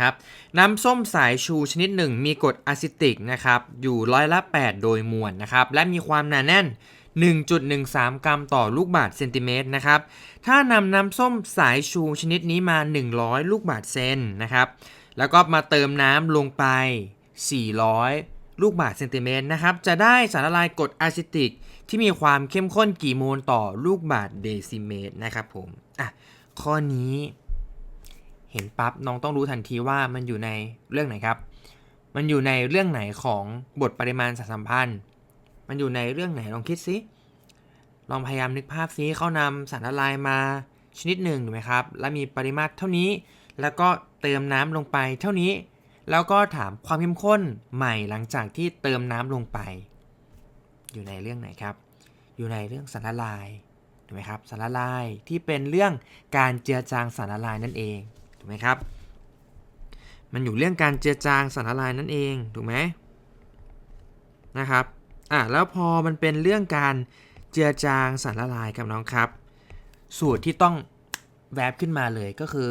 นะครับน้ำส้มสายชูชนิดหนึ่งมีกรดอะซิติกนะครับอยู่ร้อยละ 8 โดยมวลนะครับและมีความหนาแน่น 1.13 กรัมต่อลูกบาศก์เซนติเมตรนะครับถ้านำน้ำส้มสายชูชนิดนี้มา 100 ลูกบาศก์เซนนะครับแล้วก็มาเติมน้ำลงไป 400ลูกบาศก์เซนติเมตรนะครับ จะได้สารละลายกรดอะซิติก ที่มีความเข้มข้นกี่โมลต่อลูกบาศก์เดซิเมตรนะครับผม อะ ข้อนี้ เห็นปั๊บน้องต้องรู้ทันทีว่ามันอยู่ในเรื่องไหนครับ มันอยู่ในเรื่องไหนของบทปริมาณสัมพันธ์ มันอยู่ในเรื่องไหนลองคิดสิลองพยายามนึกภาพซิเขานำสารละลายมาชนิดหนึ่งถูกไหมครับ และมีปริมาตรเท่านี้ แล้วก็เติมน้ำลงไปเท่านี้ แล้วก็ถามความเข้มข้นใหม่หลังจากที่เติมน้ำลงไป อยู่ในเรื่องไหนครับ อยู่ในเรื่องสารละลายถูกไหมครับ สารละลายที่เป็นเรื่องการเจือจางสารละลายนั่นเอง ถูกไหมครับ มันอยู่เรื่องการเจือจางสารละลายนั่นเองถูกไหมนะครับอะแล้วพอมันเป็นเรื่องการเจือจางสารละลายครับน้องครับ สูตรที่ต้องแวบขึ้นมาเลยก็คือ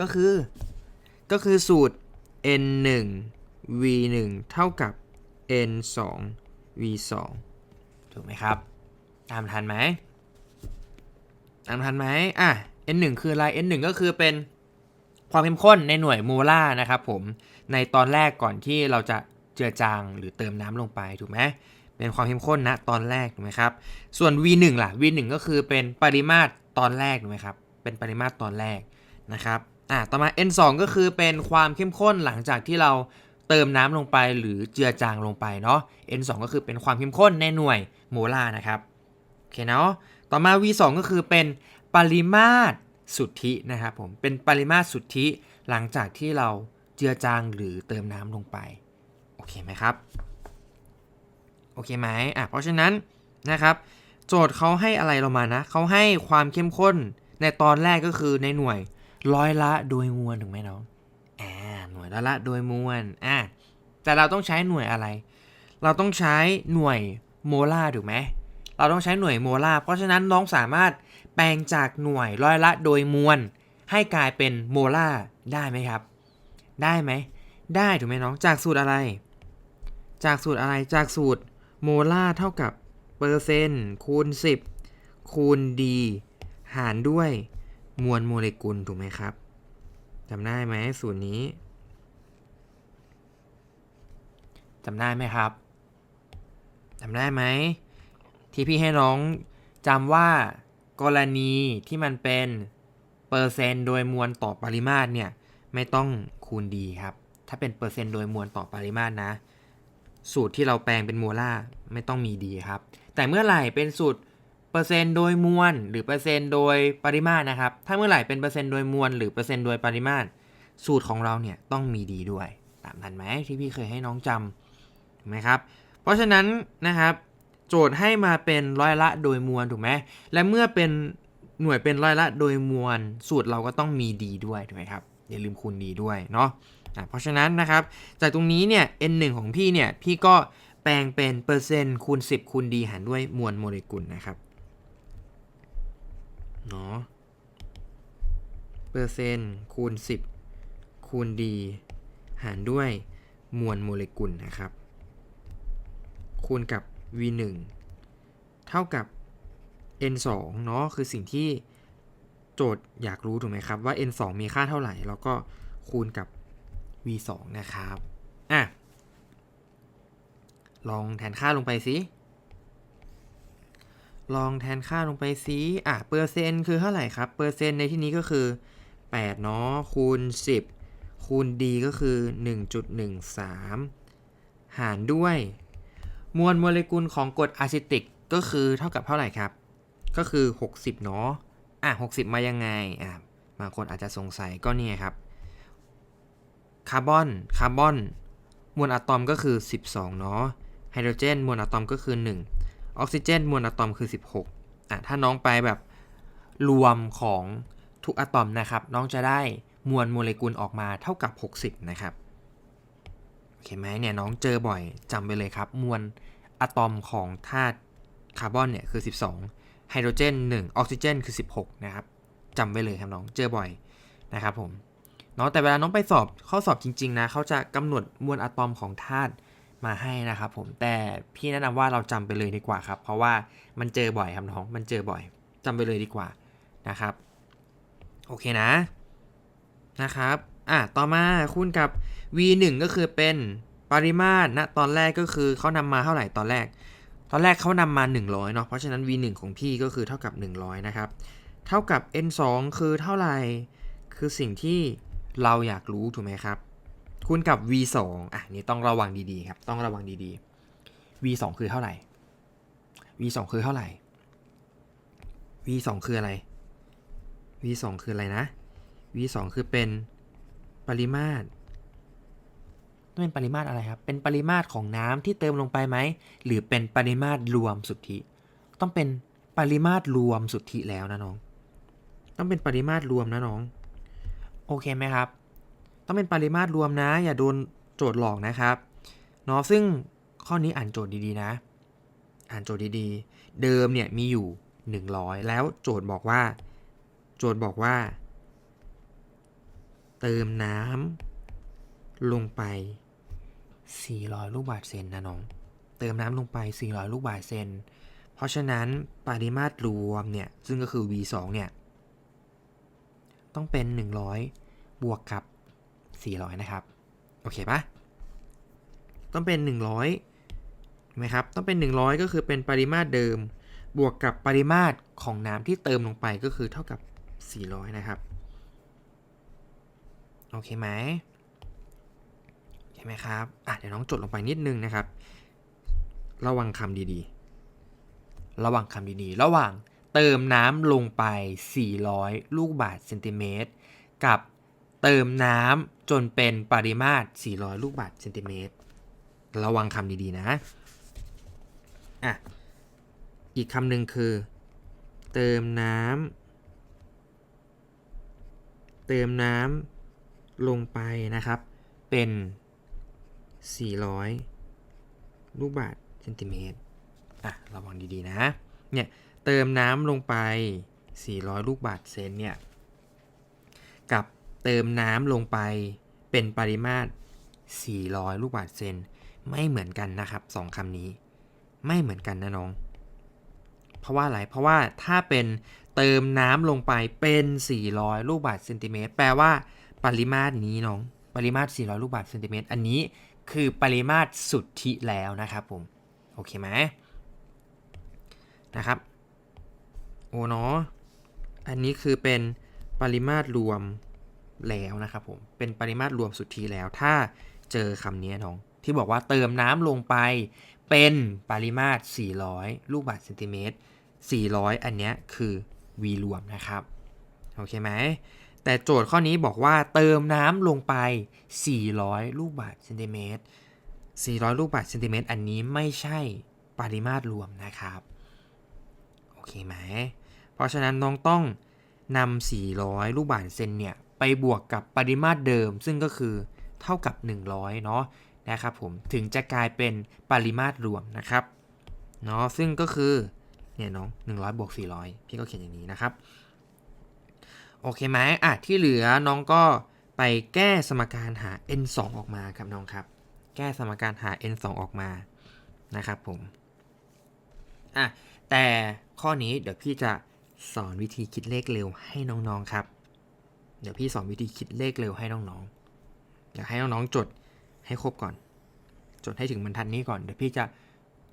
ก็คือ ก็คือสูตร n 1 v 1เท่ากับ n 2 v 2ถูกไหมครับตามทันไหมตามทันไหมอะ n 1คืออะไร n 1ก็คือเป็น ความเข้มข้นในหน่วยโมลาร์นะครับผมในตอนแรกก่อนที่เราจะเจือจางหรือเติมน้ำลงไปถูกไหมเป็นความเข้มข้นนะตอนแรกถูกไหมครับส่วน v 1 ล่ะ v 1 ก็คือเป็นปริมาตรตอนแรกถูกไหมครับเป็นปริมาตรตอนแรกนะครับอะต่อมา n 2 ก็คือเป็นความเข้มข้นหลังจากที่เราเติมน้ำลงไปหรือเจือจางลงไปเนาะ n 2 ก็คือเป็นความเข้มข้นในหน่วยโมลาร์นะครับโอเคเนาะต่อมา v 2 ก็คือเป็นปริมาตร สุทธินะครับผมเป็นปริมาตรสุทธิหลังจากที่เราเจือจางหรือเติมน้ำลงไป โอเคไหมครับ โอเคไหมอะเพราะฉะนั้นนะครับ โจทย์เขาให้อะไรเรามานะเขาให้ความเข้มข้นในตอนแรกก็คือในหน่วยร้อยละโดยมวลถูกไหมน้องอ่าหน่วยละละโดยมวลอะแต่เราต้องใช้หน่วยอะไร เราต้องใช้หน่วยโมลาร์ถูกไหมเราต้องใช้หน่วยโมลาร์เพราะฉะนั้นน้องสามารถ แปลงจากหน่วยร้อยละโดยมวล ให้กลายเป็นโมลาร์ได้ไหมครับ ได้ไหม ได้ถูกไหมน้องจากสูตรอะไร จากสูตรอะไรจากสูตรโมลาร์เท่ากับเปอร์เซ็นต์คูณ 10 คูณ d หารด้วยมวลโมเลกุลถูกไหมครับจำได้ไหมสูตรนี้จำได้ไหมครับจำได้ไหมที่พี่ให้น้องจำว่า กรณีที่มันเป็นเปอร์เซนต์โดยมวลต่อปริมาตรเนี่ยไม่ต้องคูณดีครับ ถ้าเป็นเปอร์เซนต์โดยมวลต่อปริมาตรนะ สูตรที่เราแปลงเป็นโมลาร์ไม่ต้องมีดีครับ แต่เมื่อไหร่เป็นสูตรเปอร์เซนต์โดยมวลหรือเปอร์เซนต์โดยปริมาตรนะครับ ถ้าเมื่อไหร่เป็นเปอร์เซนต์โดยมวลหรือเปอร์เซนต์โดยปริมาตร สูตรของเราเนี่ยต้องมีดีด้วย ตามทันไหมที่พี่เคยให้น้องจำถูกไหมครับ เพราะฉะนั้นนะครับ โจทย์ให้มาเป็นร้อยละโดยมวลถูกไหมและเมื่อเป็นหน่วยเป็นร้อยละโดยมวล สูตรเราก็ต้องมีดีด้วยถูกไหมครับอย่าลืมคูณดีด้วยเนาะะเพราะฉะนั้นนะครับ จากตรงนี้เนี่ย n 1 ของพี่เนี่ย พี่ก็แปลงเป็นเปอร์เซ็นต์คูณ 10 คูณดีหารด้วยมวลโมเลกุลนะครับเนาะเปอร์เซ็นต์คูณ 10 คูณดีหารด้วยมวลโมเลกุลนะครับ คูณกับ v 1เท่ากับ n 2เนาะคือสิ่งที่โจทย์อยากรู้ถูกไหมครับ ว่า n 2มีค่าเท่าไหร่ แล้วก็คูณกับ v 2นะครับอะลองแทนค่าลงไปสิลองแทนค่าลงไปสิอะเปอร์เซ็นต์คือเท่าไหร่ครับ เปอร์เซ็นต์ในที่นี้ก็คือ8เนาะคูณ 10 คูณ d ก็คือ 1.13 หารด้วย มวลโมเลกุลของกรดอะซิติกก็คือเท่ากับเท่าไหร่ครับ ก็คือ 60 เนาะ อะ 60 มายังไง อะ บางคนอาจจะสงสัยก็เนี่ยครับ คาร์บอน คาร์บอน มวลอะตอมก็คือ 12 เนาะ ไฮโดรเจน มวลอะตอมก็คือ 1 ออกซิเจน มวลอะตอมคือ 16 อะ ถ้าน้องไปแบบรวมของทุกอะตอมนะครับ น้องจะได้มวลโมเลกุลออกมาเท่ากับ 60 นะครับ โอเคไหมเนี่ยน้องเจอบ่อยจำไปเลยครับ มวลอะตอมของธาตุคาร์บอนเนี่ยคือ 12 ไฮโดรเจน 1 ออกซิเจน คือ 16 นะครับจำไว้เลยครับน้องเจอบ่อยนะครับผมเนาะแต่เวลาน้องไปสอบข้อสอบจริง ๆ นะเขาจะกำหนดมวลอะตอมของธาตุมาให้นะครับผมแต่พี่แนะนำว่าเราจำไปเลยดีกว่าครับ เพราะว่ามันเจอบ่อยครับน้องมันเจอบ่อยจำไปเลยดีกว่านะครับโอเคนะนะครับอะต่อมาคูณกับ v 1 ก็คือเป็นปริมาตรนะตอนแรกก็คือเขานำมาเท่าไหร่ตอนแรก ตอนแรกเขานำมา 100เนาะเพราะฉะนั้น v 1 ของพี่ก็คือเท่ากับ 100 นะครับ เท่ากับ n 2 คือเท่าไหร่ คือสิ่งที่เราอยากรู้ถูกไหมครับ คูณกับ v 2 อะนี่ต้องระวังดีๆครับ ต้องระวังดีๆ v 2 คือเท่าไหร่ v 2 คือเท่าไหร่ v 2 คืออะไร v 2 คืออะไรนะ v 2 คือเป็นปริมาตร ต้องเป็นปริมาตรอะไรครับ เป็นปริมาตรของน้ำที่เติมลงไปไหม หรือเป็นปริมาตรรวมสุทธิ ต้องเป็นปริมาตรรวมสุทธิแล้วนะน้อง ต้องเป็นปริมาตรรวมนะน้อง โอเคไหมครับ ต้องเป็นปริมาตรรวมนะ อย่าโดนโจทย์หลอกนะครับเนาะซึ่งข้อนี้อ่านโจทย์ดีๆนะ อ่านโจทย์ดีๆ เดิมเนี่ยมีอยู่ 100 แล้วโจทย์บอกว่า โจทย์บอกว่า เติมน้ำลงไป 400 ลูกบาศก์เซนนะน้อง เติมน้ำลงไป 400 ลูกบาศก์เซน เพราะฉะนั้นปริมาตรรวมเนี่ย ซึ่งก็คือ V2 เนี่ย ต้องเป็น 100 บวกกับ 400 นะครับ โอเคปะต้องเป็น 100ไหมครับ ต้องเป็น 100 ก็คือเป็นปริมาตรเดิม บวกกับปริมาตรของน้ำที่เติมลงไปก็คือเท่ากับ 400 นะครับ โอเคไหม ไหมครับอะเดี๋ยวน้องจดลงไปนิดนึงนะครับ ระวังคำดีๆ ระวังคำดีๆ ระหว่างเติมน้ำลงไป 400 ลูกบาศก์เซนติเมตรกับเติมน้ำจนเป็นปริมาตร 400 ลูกบาศก์เซนติเมตรระวังคำดีๆนะอะอีกคำหนึ่งคือ เติมน้ำเติมน้ำลงไปนะครับ เป็น 400 ลูกบาศก์เซนติเมตรอะระวังดีๆนะ เนี่ย เติมน้ำลงไป 400 ลูกบาศก์เซนเนี่ย กับเติมน้ำลงไปเป็นปริมาตร 400 ลูกบาศก์เซนไม่เหมือนกันนะครับสองคำนี้ ไม่เหมือนกันนะน้อง เพราะว่าอะไร เพราะว่าถ้าเป็นเติมน้ำลงไปเป็น 400 ลูกบาศก์เซนติเมตรแปลว่าปริมาตรนี้น้อง ปริมาตร 400 ลูกบาศก์เซนติเมตรอันนี้ คือปริมาตรสุทธิแล้วนะครับผมโอเคไหมนะครับโอ้เนาะอันนี้คือเป็นปริมาตรรวมแล้วนะครับผมเป็นปริมาตรรวมสุทธิแล้ว ถ้าเจอคำนี้น้องที่บอกว่าเติมน้ำลงไปเป็นปริมาตร 400 ลูกบาศก์เซนติเมตร 400 อันเนี้ยคือ v รวมนะครับ โอเคไหม แต่โจทย์ข้อนี้บอกว่าเติมน้ำลงไป 400 ลูกบาศก์เซนติเมตร 400 ลูกบาศก์เซนติเมตรอันนี้ไม่ใช่ปริมาตรรวมนะครับ โอเคไหม เพราะฉะนั้นน้องต้องนำ 400 ลูกบาศก์เซนเนี่ย ไปบวกกับปริมาตรเดิม ซึ่งก็คือเท่ากับ 100 เนาะนะครับผม ถึงจะกลายเป็นปริมาตรรวมนะครับ เนาะซึ่งก็คือ เนี่ยน้อง 100บวก400 พี่ก็เขียนอย่างนี้นะครับ โอเคไหมอะที่เหลือน้องก็ไปแก้สมการหา n 2ออกมาครับน้องครับ แก้สมการหา n 2ออกมานะครับผมอะแต่ข้อนี้เดี๋ยวพี่จะสอนวิธีคิดเลขเร็วให้น้องๆครับ เดี๋ยวพี่สอนวิธีคิดเลขเร็วให้น้องๆอยากให้น้องๆจดให้ครบก่อน จดให้ถึงบรรทัดนี้ก่อนเดี๋ยวพี่จะ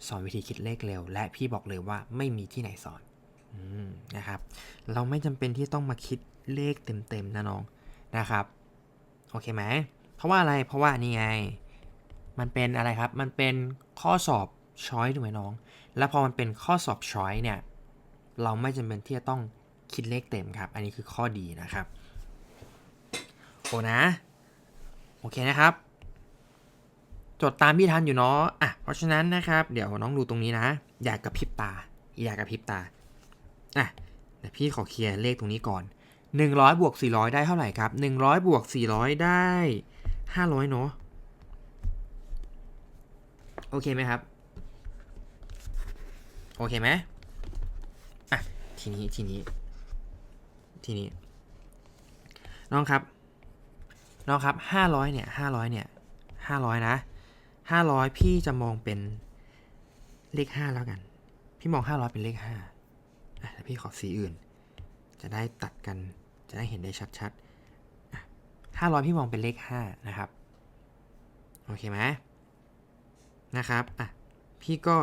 สอนวิธีคิดเลขเร็ว และพี่บอกเลยว่าไม่มีที่ไหนสอนอนะครับ เราไม่จำเป็นที่ต้องมาคิด เลขเต็มๆนะน้องนะครับ โอเคไหม เพราะว่าอะไร เพราะว่านี่ไง มันเป็นอะไรครับ มันเป็นข้อสอบช้อยถูกไหมน้อง แล้วพอมันเป็นข้อสอบช้อยเนี่ย เราไม่จำเป็นที่จะต้องคิดเลขเต็มครับ อันนี้คือข้อดีนะครับ โอนะ โอเคนะครับ จดตามพี่ทันอยู่เนาะ อะ เพราะฉะนั้นนะครับ เดี๋ยวน้องดูตรงนี้นะ อย่ากกระพริบตา อย่ากกระพริบตา อะ เดี๋ยวพี่ขอเคลียร์เลขตรงนี้ก่อน 100บวก400 ได้เท่าไหร่ครับ 100บวก400 ได้ 500 เนาะโอเคไหมครับ โอเคไหมอะ ทีนี้ ทีนี้ ทีนี้ น้องครับ น้องครับห้าร้อยเนี่ยห้าร้อยเนี่ยห้าร้อยนะห้าร้อยพี่จะมองเป็นเลขห้าแล้วกัน พี่มองห้าร้อยเป็นเลขห้าอะแล้วพี่ขอสีอื่น จะได้ตัดกัน จะได้เห็นได้ชัดๆห้าร้อยพี่มองเป็นเลขห้านะครับ โอเคไหมนะครับอะพี่ก็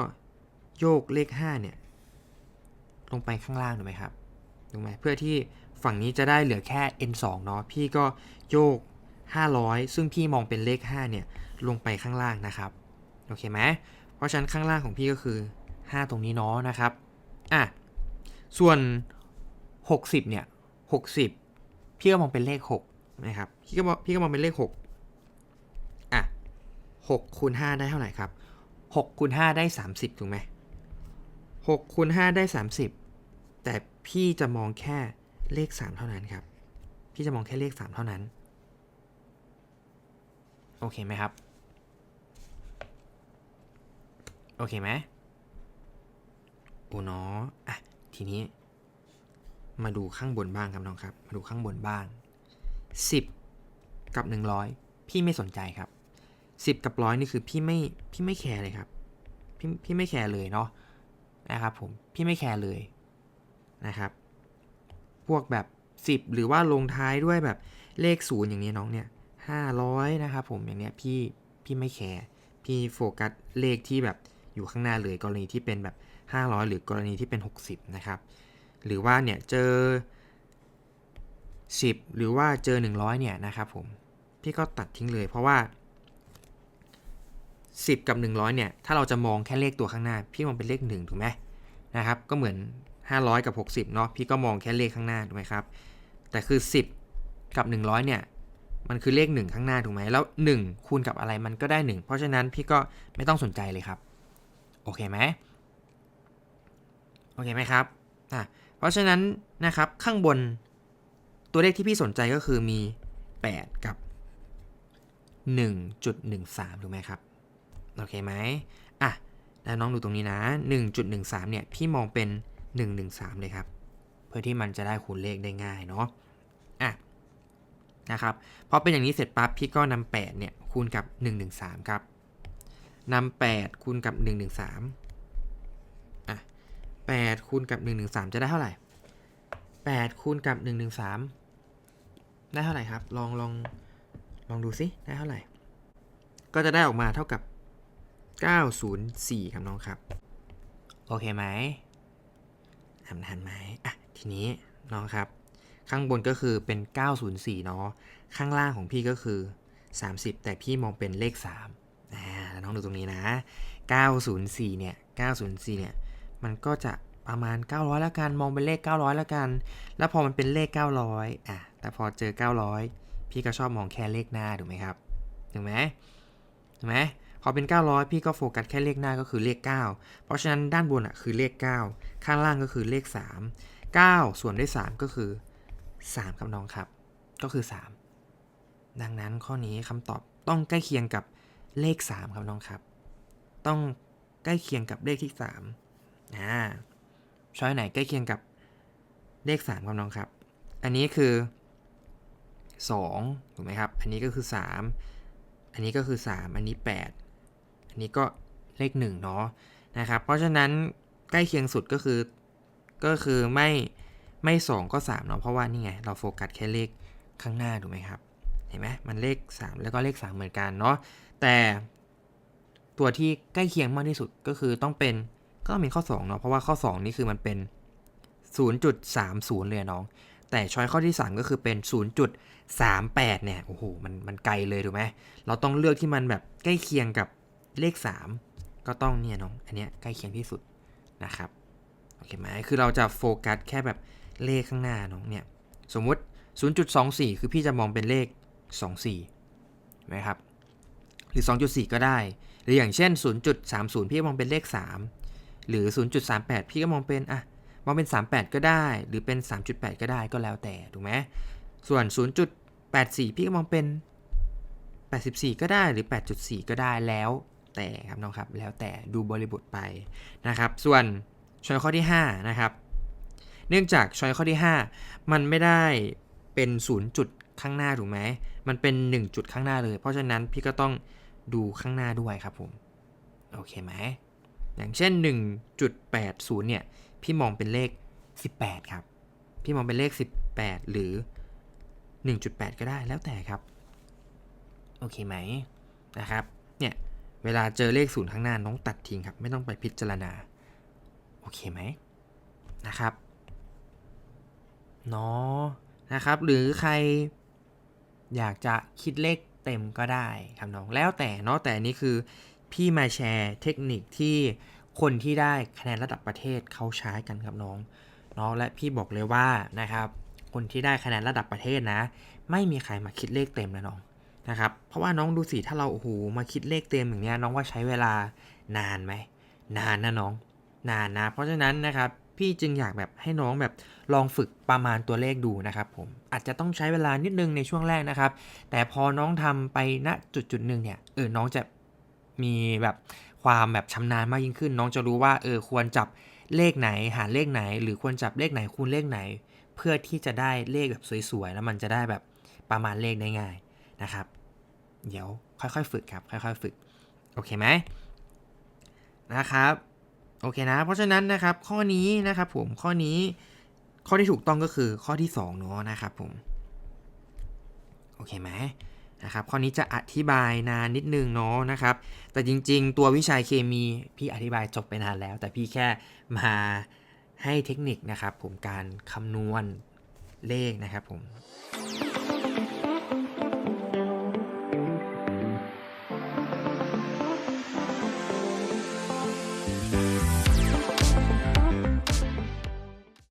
โยกเลขห้าเนี่ย ลงไปข้างล่างถูกไหมครับถูกไหมเพื่อที่ฝั่งนี้จะได้เหลือแค่ n 2เนาะพี่ก็โยก 500 ซึ่งพี่มองเป็นเลข 5 เนี่ย ลงไปข้างล่างนะครับโอเคไหมเพราะฉะนั้นข้างล่างของพี่ก็คือ 5 ตรงนี้เนาะนะครับอะส่วน 60 เนี่ย 60 พี่ก็มองเป็นเลข6นะครับพี่ก็มองพี่ก็มองเป็นเลข 6 อะ6คูณ5ได้เท่าไหร่ครับ6คูณ5ได้ 30 ถูกไหม6คูณ5ได้ 30 แต่พี่จะมองแค่เลข 3 เท่านั้นครับ พี่จะมองแค่เลข 3 เท่านั้น โอเคไหมครับ โอเคไหมโอ้เนาะอะทีนี้ มาดูข้างบนบ้างครับน้องครับ มาดูข้างบนบ้าง 10 กับ 100 พี่ไม่สนใจครับ 10 กับร้อยนี่คือพี่ไม่พี่ไม่แคร์เลยครับพี่พี่ไม่แคร์เลยเนาะนะครับผมพี่ไม่แคร์เลยนะครับ พวกแบบ 10 หรือว่าลงท้ายด้วยแบบเลขศูนย์อย่างนี้น้องเนี่ย500นะครับผมอย่างเนี้ยพี่พี่ไม่แคร์พี่โฟกัสเลขที่แบบอยู่ข้างหน้าเลยกรณีที่เป็นแบบ 500 หรือกรณีที่เป็น 60 นะครับ หรือว่าเนี่ยเจอ 10 หรือว่าเจอ 100เนี่ยนะครับผมพี่ก็ตัดทิ้งเลยเพราะว่า 10 กับ 100เนี่ยถ้าเราจะมองแค่เลขตัวข้างหน้า พี่มองเป็นเลข1ถูกไหมนะครับก็เหมือน 500 กับ 60เนาะพี่ก็มองแค่เลขข้างหน้าถูกไหมครับแต่คือ 10 กับ 100เนี่ยมันคือเลข 1 ข้างหน้าถูกไหมแล้ว 1 คูณกับอะไรมันก็ได้ 1 เพราะฉะนั้นพี่ก็ไม่ต้องสนใจเลยครับ โอเคไหมโอเคไหมครับอะ เพราะฉะนั้นนะครับข้างบนตัวเลขที่พี่สนใจก็คือมี 8 กับ 1.13 ถูกไหมครับ โอเคไหมอะแล้วน้องดูตรงนี้นะ 1.13 เนี่ย พี่มองเป็น 113 เลยครับ เพื่อที่มันจะได้คูณเลขได้ง่ายเนาะอะนะครับพอเป็นอย่างนี้เสร็จปั๊บพี่ก็นำ8เนี่ยคูณกับ 113 ครับนำ8คูณกับ 113 8คูณกับ113 จะได้เท่าไหร่ 8คูณกับ113 ได้เท่าไหร่ครับ ลองลองลองดูซิได้เท่าไหร่ ก็จะได้ออกมาเท่ากับ 904 ครับน้องครับ โอเคไหมทำทันไหมอะทีนี้น้องครับ ข้างบนก็คือเป็น 904 เนาะข้างล่างของพี่ก็คือ 30 แต่พี่มองเป็นเลข3อ่าแล้วน้องดูตรงนี้นะ 904 เนี่ย 904 เนี่ย มันก็จะประมาณ 900แล้วกันมองเป็นเลข 900แล้วกัน แล้วพอมันเป็นเลข 900อะแต่พอเจอ 900 พี่ก็ชอบมองแค่เลขหน้าถูกไหมครับถูกไหมถูกไหมพอเป็น 900 พี่ก็โฟกัสแค่เลขหน้าก็คือเลข 9 เพราะฉะนั้นด้านบนอะคือเลข 9 ข้างล่างก็คือเลข 3 9 ส่วนด้วย 3 ก็คือ 3 ครับน้องครับ ก็คือ 3 ดังนั้นข้อนี้คำตอบต้องใกล้เคียงกับเลข 3 ครับน้องครับ ต้องใกล้เคียงกับเลขที่ 3 อ่าช้อยไหนใกล้เคียงกับเลข 3 ครับน้องครับ อันนี้คือ 2 ถูกไหมครับ อันนี้ก็คือ 3 อันนี้ก็คือ 3 อันนี้ 8 อันนี้ก็เลข1เนาะนะครับ เพราะฉะนั้นใกล้เคียงสุดก็คือก็คือไม่ไม่ 2 ก็ 3 เนาะเพราะว่านี่ไง เราโฟกัสแค่เลขข้างหน้าถูกไหมครับเห็นไหมมันเลข 3 แล้วก็เลข 3 เหมือนกันเนาะแต่ตัวที่ใกล้เคียงมากที่สุดก็คือต้องเป็น ก็เป็นข้อ2เนาะเพราะว่าข้อ 2 นี่คือมันเป็น 0.30 เลยน้อง แต่ช้อยข้อที่ 3 ก็คือเป็น 0.38 เนี่ยโอ้โหมันมันไกลเลยถูกไหมเราต้องเลือกที่มันแบบใกล้เคียงกับเลข 3 ก็ต้องเนี่ยน้อง อันเนี้ยใกล้เคียงที่สุดนะครับโอเคไหมคือเราจะโฟกัสแค่แบบเลขข้างหน้าน้องเนี่ยสมมุติ 0.24 คือพี่จะมองเป็นเลข 24ไหมครับหรือ 2.4 ก็ได้ หรืออย่างเช่น 0.30 พี่มองเป็นเลข 3 หรือ 0.38 พี่ก็มองเป็นอะมองเป็น 38 ก็ได้ หรือเป็น 3.8 ก็ได้ก็แล้วแต่ถูกไหมส่วน 0.84 พี่ก็มองเป็น 84 ก็ได้หรือ 8.4 ก็ได้แล้วแต่ครับน้องครับแล้วแต่ดูบริบทไปนะครับส่วนช้อยข้อที่5นะครับเนื่องจากช้อยข้อที่ 5 มันไม่ได้เป็น 0. ข้างหน้าถูกไหมมันเป็น 1 จุดข้างหน้าเลย เพราะฉะนั้นพี่ก็ต้องดูข้างหน้าด้วยครับผม โอเคไหม อย่างเช่น 1.80 เนี่ย พี่มองเป็นเลข 18 ครับ พี่มองเป็นเลข 18 หรือ 1.8 ก็ได้แล้วแต่ครับ โอเคไหมนะครับ เนี่ย เวลาเจอเลขศูนย์ข้างหน้าน้องตัดทิ้งครับ ไม่ต้องไปพิจารณา โอเคไหมนะครับเนาะนะครับ หรือใครอยากจะคิดเลขเต็มก็ได้ครับน้อง แล้วแต่เนาะแต่นนี้คือ พี่มาแชร์เทคนิคที่คนที่ได้คะแนนระดับประเทศเขาใช้กันครับน้องเนาะและพี่บอกเลยว่านะครับ คนที่ได้คะแนนระดับประเทศนะ ไม่มีใครมาคิดเลขเต็มนะน้องนะครับ เพราะว่าน้องดูสิถ้าเราโอ้โหมาคิดเลขเต็มอย่างเนี้ยน้องว่าใช้เวลานานไหมนานนะน้อง นานนะ เพราะฉะนั้นนะครับพี่จึงอยากแบบให้น้องแบบลองฝึกประมาณตัวเลขดูนะครับผมอาจจะต้องใช้เวลานิดนึงในช่วงแรกนะครับ แต่พอน้องทำไปณจุดจุดหนึ่งเนี่ยเออน้องจะ มีแบบความแบบชำนาญมากยิ่งขึ้น น้องจะรู้ว่าเออควรจับเลขไหนหารเลขไหน หรือควรจับเลขไหนคูณเลขไหน เพื่อที่จะได้เลขแบบสวยๆแล้วมันจะได้แบบประมาณเลขได้ง่ายนะครับ เดี๋ยวค่อยๆฝึกครับค่อยๆฝึกโอเคไหมนะครับโอเคนะ เพราะฉะนั้นนะครับข้อนี้นะครับผมข้อนี้ข้อที่ถูกต้องก็คือข้อที่2เนาะนะครับผมโอเคไหม นะครับข้อนี้จะอธิบายนานนิดนึงเนาะนะครับ แต่จริงๆ ตัววิชาเคมีพี่อธิบายจบไปนานแล้ว แต่พี่แค่มาให้เทคนิคนะครับผมการคำนวณเลขนะครับผม